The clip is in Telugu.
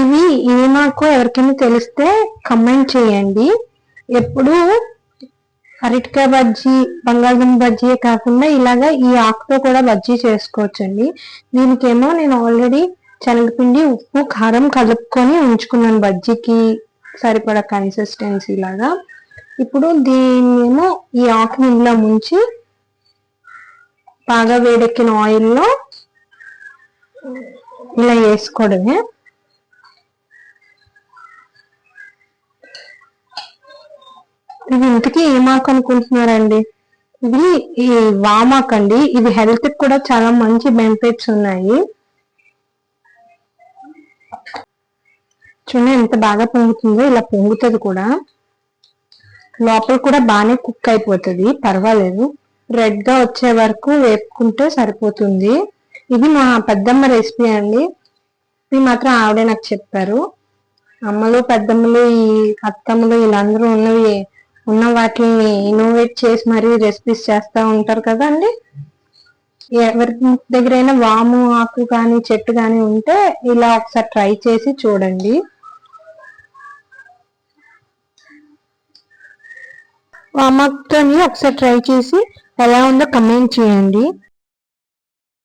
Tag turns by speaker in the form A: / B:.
A: ఇవి ఇవి మాకు ఎవరికైనా తెలిస్తే కమెంట్ చేయండి. ఎప్పుడు అరటికాయ బజ్జీ బంగాళదుంప బజ్జీ కాకుండా ఇలాగా ఈ ఆకుతో కూడా బజ్జీ చేసుకోవచ్చండి. దీనికేమో నేను ఆల్రెడీ శనగపిండి ఉప్పు కారం కలుపుకొని ఉంచుకున్నాను బజ్జీకి సరిపడా కన్సిస్టెన్సీ లాగా. ఇప్పుడు దీన్నేమో ఈ ఆకు ఇందులో ముంచి బాగా వేడెక్కిన ఆయిల్లో ఇలా వేసుకోవడమే. ఇది ఇంతకీ మాకు అనుకుంటున్నారండి? ఇది ఈ వామాక్ అండి. ఇది హెల్త్ కూడా చాలా మంచి బెనిఫిట్స్ ఉన్నాయి. చూడండి ఎంత బాగా పొంగుతుందో ఇలా పొంగుతుంది కూడా. లోపల కూడా బాగానే కుక్ అయిపోతుంది. పర్వాలేదు. రెడ్గా వచ్చే వరకు వేపుకుంటే సరిపోతుంది. ఇది మా పెద్దమ్మ రెసిపీ అండి. ఇది మాత్రం ఆవిడే నాకు చెప్పారు. అమ్మలు పెద్దమ్మలు ఈ అత్తమ్మలు వీళ్ళందరూ ఉన్నవి ఉన్న వాటిని ఇన్నోవేట్ చేసి మరీ రెసిపీస్ చేస్తూ ఉంటారు కదండి? ఎవరి ఎవరి దగ్గరైనా వాము ఆకు కానీ చెట్టు కానీ ఉంటే ఇలా ఒకసారి ట్రై చేసి చూడండి. వామాకుతోని ఒకసారి ట్రై చేసి ఎలా ఉందో కమెంట్ చేయండి.